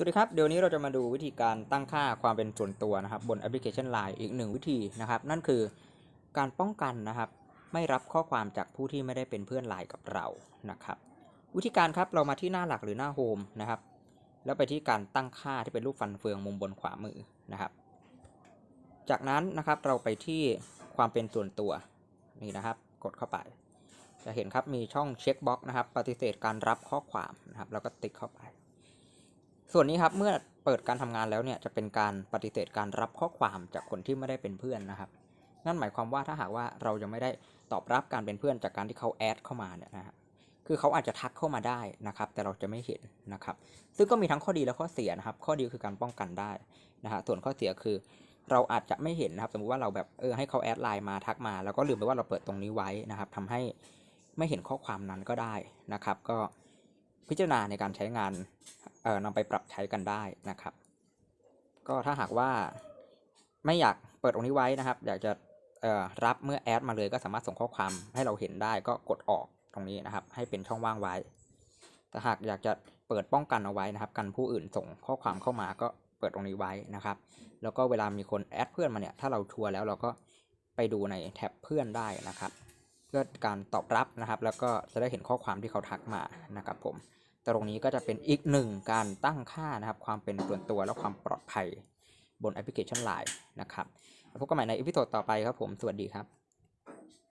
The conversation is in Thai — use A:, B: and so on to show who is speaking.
A: สวัสดีครับเดี๋ยวนี้เราจะมาดูวิธีการตั้งค่าความเป็นส่วนตัวนะครับบนแอปพลิเคชัน Line อีกหนึ่งวิธีนะครับนั่นคือการป้องกันนะครับ ไม่รับข้อความจากผู้ที่ไม่ได้เป็นเพื่อนไลน์กับเรานะครับ วิธีการครับเรามาที่หน้าหลักหรือหน้าโฮมนะครับแล้วไปที่การตั้งค่าที่เป็นรูปฟันเฟืองมุมบนขวามือนะครับ จากนั้นนะครับเราไปที่ความเป็นส่วนตัวนี่นะครับ กดเข้าไป จะเห็นครับมีช่องเช็คบ็อกนะครับปฏิเสธการรับข้อความนะครับแล้วก็ติ๊กเข้าไป ส่วนนี้ครับเมื่อเปิดการทำงานแล้วเนี่ยจะเป็นการปฏิเสธการรับข้อความจากคนที่ไม่ได้เป็นเพื่อนนะครับ นั่นหมายความว่าถ้าหากว่าเรายังไม่ได้ตอบรับการเป็นเพื่อนจากการที่เขาแอดเข้ามาเนี่ยนะฮะคือเขาอาจจะทักเข้ามาได้นะครับ แต่เราจะไม่เห็นนะครับ ซึ่งก็มีทั้งข้อดีและข้อเสียนะครับ ข้อดีคือการป้องกันได้นะฮะส่วนข้อเสียคือเราอาจจะไม่เห็นนะครับ สมมติว่าเราแบบเออให้เขาแอดไลน์มาทักมาแล้วก็ลืมไปว่าเราเปิดตรงนี้ไว้นะครับทำให้ไม่เห็นข้อความนั้นก็ได้นะครับ ก็พิจารณาในการใช้งาน นำไปปรับใช้กันได้นะครับ ก็ถ้าหากว่าไม่อยากเปิดตรงนี้ไว้นะครับ อยากจะเอ่อรับเมื่อแอดมาเลยก็สามารถส่งข้อความให้เราเห็นได้ก็กดออกตรงนี้นะครับ ให้เป็นช่องว่างไว้ แต่หากอยากจะเปิดป้องกันเอาไว้นะครับ กันผู้อื่นส่งข้อความเข้ามาก็เปิดตรงนี้ไว้นะครับ แล้วก็เวลามีคนแอดเพื่อนมาเนี่ย ถ้าเราชัวร์แล้วเราก็ไปดูในแท็บเพื่อนได้นะครับ เพื่อการตอบรับนะครับ แล้วก็จะได้เห็นข้อความที่เขาทักมานะครับผม ตรงนี้ก็จะเป็นอีกหนึ่งการตั้งค่านะครับ ความเป็นส่วนตัวและความปลอดภัยบนแอปพลิเคชัน Line นะครับพบกันใหม่ในอีพิโซดต่อไปครับผม สวัสดีครับ